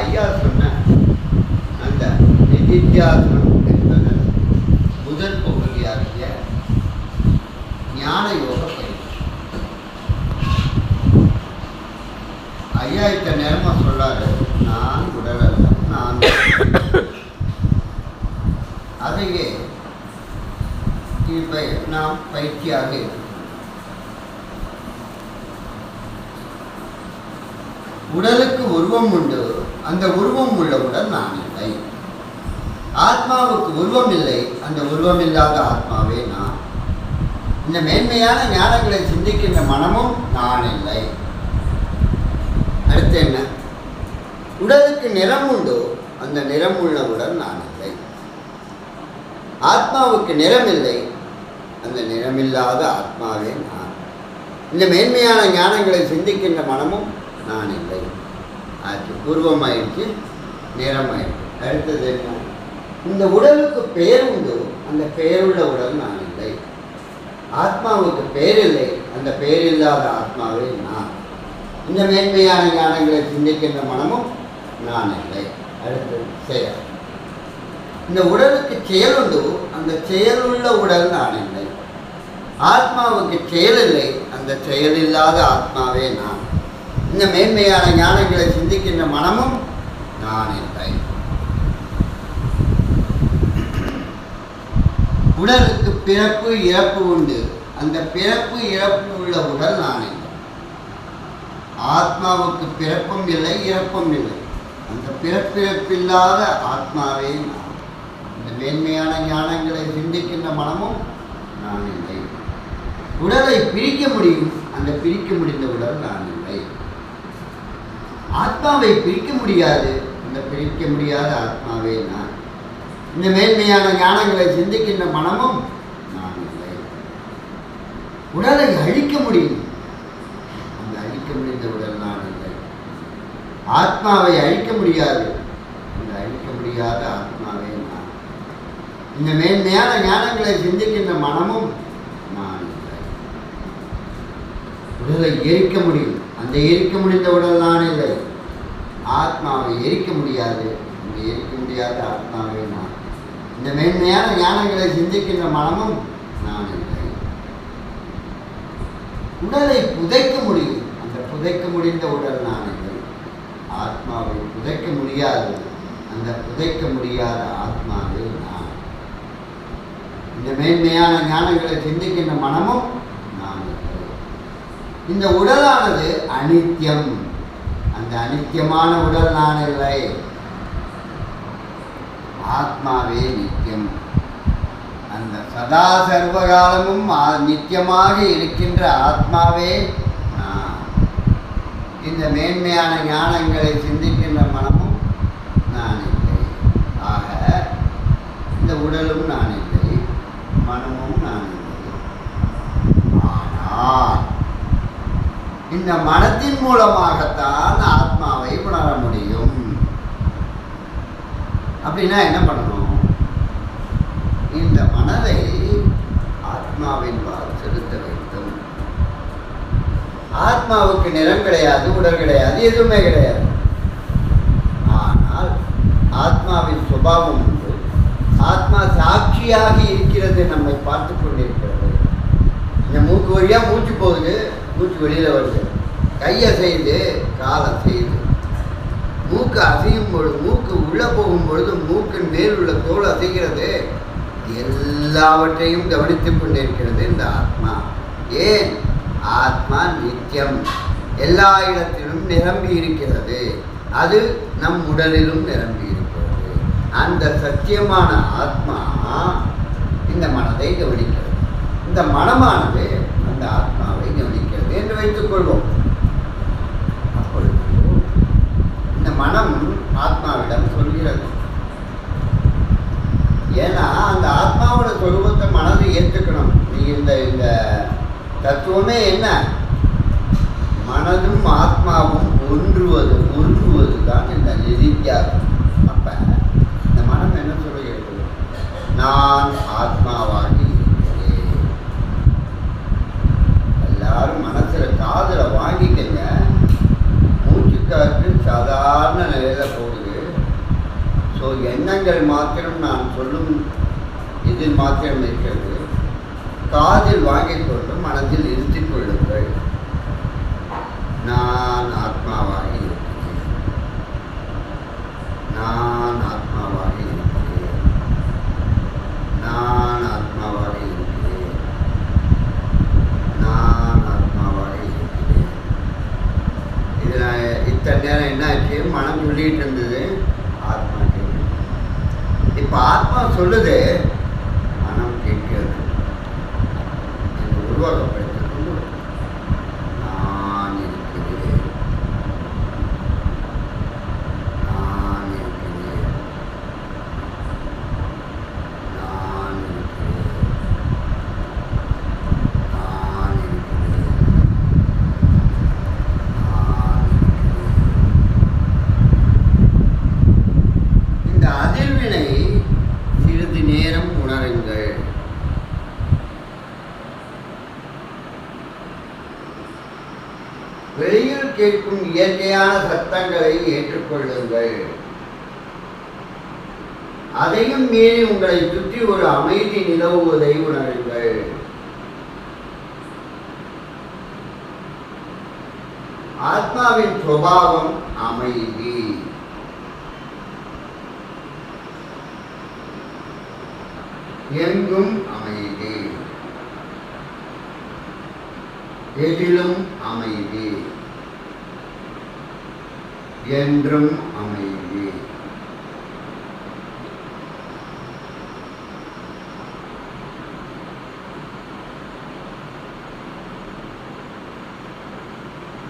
ஐயா சொன்ன அந்த நிதித்தியாசனம் என்பது முதல் பகுதியாகிய ஞான யோக பயிற்சி. ஐயா இத்த நேரமா சொல்லாரு? நான் உடல் அல்ல நான் அதையே இப்ப நாம் பயிற்சியாக இருக்கிறோம் உடலுக்கு உருவம் உண்டு. அந்த உருவம் உள்ளவுடன் நான் இல்லை. ஆத்மாவுக்கு உருவம் இல்லை அந்த உருவம் இல்லாத ஆத்மாவே நான். இந்த மேன்மையான ஞானங்களை சிந்திக்கின்ற மனமும் நான் இல்லை. அடுத்து என்ன? உடலுக்கு நிறம் உண்டோ அந்த நிறம் உள்ளவுடன் நான் இல்லை. ஆத்மாவுக்கு நிறம் இல்லை அந்த நிறமில்லாத ஆத்மாவே நான். இந்த மேன்மையான ஞானங்களை சிந்திக்கின்ற மனமும் நான் இல்லை. ஆச்சு. பூர்வமாயிடுச்சு நிறமாயிடுச்சு அடுத்தது என்ன? இந்த உடலுக்கு பெயர் உண்டு. அந்த பெயருள்ள உடல் நான் இல்லை. ஆத்மாவுக்கு பெயர் இல்லை. அந்த பெயர் இல்லாத ஆத்மாவே நான். இந்த மேன்மையான ஞானங்களை சிந்திக்கின்ற மனமும் நான் இல்லை. அடுத்து செயல். இந்த உடலுக்கு செயல் உண்டு. அந்த செயலுள்ள உடல் நான் இல்லை. ஆத்மாவுக்கு செயல் இல்லை. அந்த செயல் இல்லாத ஆத்மாவே நான். இந்த மேன்மையான ஞானங்களை சிந்திக்கின்ற மனமும் நான் என்றேன் உடலுக்கு பிறப்பு இறப்பு உண்டு. அந்த பிறப்பு இறப்பு உள்ள உடல் நான் ஆத்மாவுக்கு பிறப்பும் இல்லை இறப்பும் இல்லை. அந்த பிறப்பிறப்பில்லாத ஆத்மாவே நான். இந்த மேன்மையான ஞானங்களை சிந்திக்கின்ற மனமும் நான் இல்லை உடலை பிரிக்க முடியும். அந்த பிரிக்க முடிந்த உடல் நான் இல்லை ஆத்மாவை பிரிக்க முடியாது. இந்த பிரிக்க முடியாத ஆத்மாவே நான். இந்த மேன்மையான ஞானங்களை சிந்திக்கின்ற மனமும் நான் இல்லை. உடலை அழிக்க முடியும். அந்த அழிக்க முடிந்த உடல் நான் இல்லை. ஆத்மாவை அழிக்க முடியாது. அந்த அழிக்க முடியாத ஆத்மாவே நான். இந்த மேன்மையான ஞானங்களை சிந்திக்கின்ற மனமும் நான் இல்லை. உடலை எரிக்க முடியும். அந்த எரிக்க முடிந்த உடல் நான் இல்லை. ஆத்மாவை எரிக்க முடியாது. அந்த எரிக்க முடியாத ஆத்மாவே நான். இந்த மேன்மையான ஞானங்களை சிந்திக்கின்ற மனமும் நான் இல்லை. உடலை புதைக்க முடியும். அந்த புதைக்க முடிந்த உடல் நான் இல்லை. ஆத்மாவை புதைக்க முடியாது. அந்த புதைக்க முடியாத ஆத்மாவே நான். இந்த மேன்மையான ஞானங்களை சிந்திக்கின்ற மனமும் இந்த உடலானது அனித்தியம் அந்த அனித்தியமான உடல் நான் இல்லை. ஆத்மாவே நித்தியம் அந்த சதா சர்வகாலமும் நித்தியமாக இருக்கின்ற ஆத்மாவே நான். இந்த மேன்மையான ஞானங்களை சிந்திக்க மனமும் நான் இல்லை ஆக இந்த உடலும் நான் இல்லை மனமும் நான் இல்லை ஆனால் இந்த மனத்தின் மூலமாகத்தான் ஆத்மாவை உணர முடியும். அப்படின்னா என்ன பண்ணணும்? இந்த மனதை ஆத்மாவின் பால் செலுத்த வேண்டும். ஆத்மாவுக்கு நிறம் கிடையாது உடல் கிடையாது எதுவுமே கிடையாது. ஆனால் ஆத்மாவின் சுபாவம் உண்டு. ஆத்மா சாட்சியாக இருக்கிறது நம்மை பார்த்து கொண்டிருக்கிறது. இந்த மூக்கு வழியாக மூச்சு போகுது. மூச்சு வெளியில் வருது. கை செய்து கால் அசையுது. மூக்கு அசையும் பொழுது மூக்கு உள்ளே போகும் பொழுது மூக்கின் மேல் உள்ள தோல் அசைகிறது. எல்லாவற்றையும் கவனித்துக் கொண்டிருக்கிறது இந்த ஆத்மா. ஏன்? ஆத்மா நித்தியம் எல்லா இடத்திலும் நிரம்பி இருக்கிறது. அது நம் உடலிலும் நிரம்பி இருக்கிறது. அந்த சத்தியமான ஆத்மா இந்த மனதை கவனிக்கிறது. இந்த மனமானது அந்த ஆத்மா. வைத்துக் கொள்வோம் அப்பொழுது இந்த மனம் ஆத்மாவிடம் சொல்கிறது. ஏன்னா அந்த ஆத்மாவோட சொருபத்தை மனதை ஏற்றுக்கணும் நீ இந்த இந்த தத்துவமே என்ன? மனதும் ஆத்மாவும் ஒன்றுவது ஒன்றுவது தான் இந்த நிதித்தியாசம் அப்ப இந்த மனம் என்ன சொல்லுகிறது நான் ஆத்மாவா இருக்கிறேன் எல்லாரும் மனசுல காதில் வாங்கிக்கங்க. மூச்சுக்காற்று சாதாரண நிலையில் போகுது. ஸோ எண்ணங்கள் மாத்திரம் நான் சொல்லும் இதில் மாத்திரம் இருக்கிறது. காதில் வாங்கிக் கொண்டு மனதில் இருத்திக் கொள்ளுங்கள். நான் ஆத்மாவாக இருக்கிறேன். நான் ஆத்மாவாக இருக்கிறேன். நான் ஆத்மா இருக்கிறேன் நான் ஆத்மாவாக இருக்கிறேன் இதில் இத்தனை நேரம் என்ன ஆச்சு மனம் சொல்லிட்டு இருந்தது ஆத்மா கேட்குது இப்போ ஆத்மா சொல்லுது மனம் கேட்கிறது. இந்த உருவாக்கப்படுத்தி கொண்டு நான் இருக்கிறேன் நான் இருக்கிறேன் நான் இருக்கிறேன் நான் இருக்கிறேன் நான் இருக்கிறேன். இந்த அதிர்வினை சிறிது நேரம் உணருங்கள் வெளியில் கேட்கும் இயற்கையான சத்தங்களை ஏற்றுக்கொள்ளுங்கள். அதையும் மீறி உங்களை சுற்றி ஒரு அமைதி நிலவுவதை உணருங்கள். ஆத்மாவின் சுபாவம் அமைதி. எங்கும் அமைதி. எதிலும் அமைதி. என்றும் அமைதி.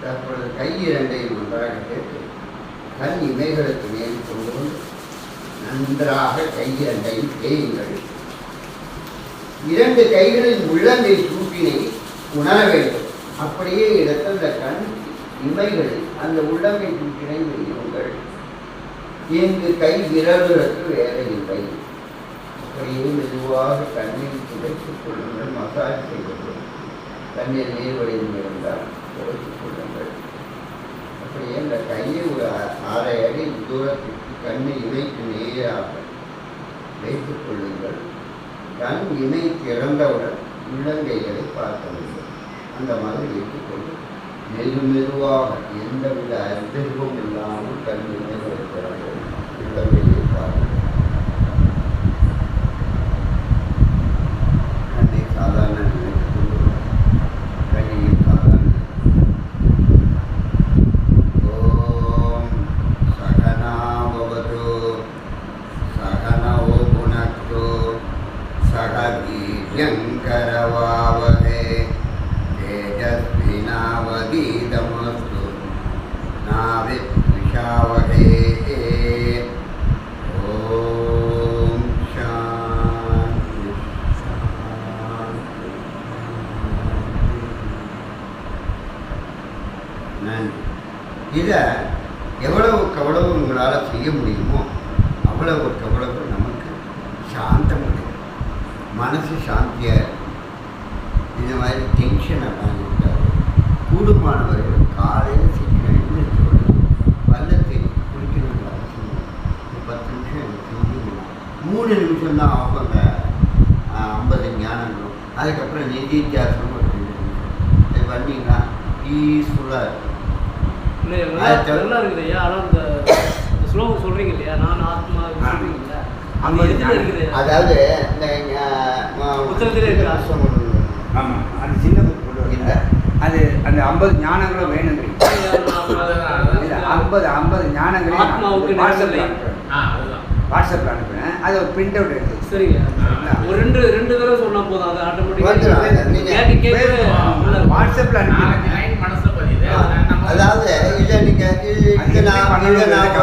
தற்பொழுது கை இரண்டையும் ஒன்றாக கேட்டு கண் இமைகளுக்கு மேல் கொண்டு வந்து நன்றாக கை இரண்டையும் தேயுங்கள். இரண்டு கைகளின் உள்ளங்கை சூட்டினை உணர வேண்டும். அப்படியே எடுத்து அந்த கண் இமைகளில் அந்த உள்ளங்கை சூட்டினை வையுங்கள் இங்கு கை விரல்களுக்கு வேலை இல்லை அப்படியே மெதுவாக கண்ணில் துடைத்துக் கொள்ளுங்கள் மசாஜ் செய்யப்படும் கண்ணில் நீர் வடிந்து இருந்தால் துடைத்துக் கொள்ளுங்கள். அப்படியே அந்த கையை ஒரு அரை அடி தூரத்திற்கு கண்ணை இணைக்கு நேராக வைத்துக் கொள்ளுங்கள். கண் இணை திறந்தவுடன் உள்ளங்கைகளை பார்க்க வேண்டும். அந்த மாதிரி வைத்துக் கொள்ளுங்கள் மெதுவாக எந்தவித அதிர்வும் இல்லாமல் கண் இதை எவ்வளவுக்கு எவ்வளவு உங்களால் செய்ய முடியுமோ அவ்வளவுக்கு அவ்வளவு நமக்கு சாந்தம் கிடைக்கும் மனசு சாந்தியாக இந்த மாதிரி டென்ஷன் எல்லாம் இருக்காது கூடுமானவர்கள் காலையில் சீக்கிரம் எழுந்திரிச்சு விடணும் பல்ல குளிக்கணுங்கிற அவசியம் ஒரு பத்து நிமிஷம் எனக்கு செஞ்சீங்கன்னா மூணு நிமிஷம் தான் ஆகும் அந்த ஐம்பது ஞானங்களும். அதுக்கப்புறம் நிதித்தியாசனம் ஒரு ரெண்டு நிமிஷம். இது பண்ணிங்கன்னா பீஸ்ஃபுல்லாக இருக்கும். நல்லா இருக்குது ஐயா. ஆனால் இந்த இந்த ஸ்லோகம் சொல்றீங்க இல்லையா? நான் ஆத்மா. இருக்குது? அதாவது இந்த புத்தகத்திலே இருக்கா? புத்தகம் ஒண்ணு. ஆமாம் அது சின்ன. வரல அது அந்த ஐம்பது ஞானங்களும் இல்ல ஐம்பது ஐம்பது ஆத்மாவுக்கு வாட்ஸ்அப்பில் நேரமில்லை. அனுப்புறேன். ஆ அதுதான். வாட்ஸ்அப்பில் அனுப்புகிறேன் அதை ஒரு பிரிண்ட் அவுட் எடுத்து சரிங்க? ஒரு ரெண்டு ரெண்டு தடவை சொன்னா போதும். அது. ஆட்டோமேட்டிக்காக நீங்க கேட்டு கேட்டு பேர் உள்ள வாட்ஸ்அப்பில் அனுப்பி லைன் மனசுல அதாவது இல்லை நீங்கள் இது- நான் இதை நான்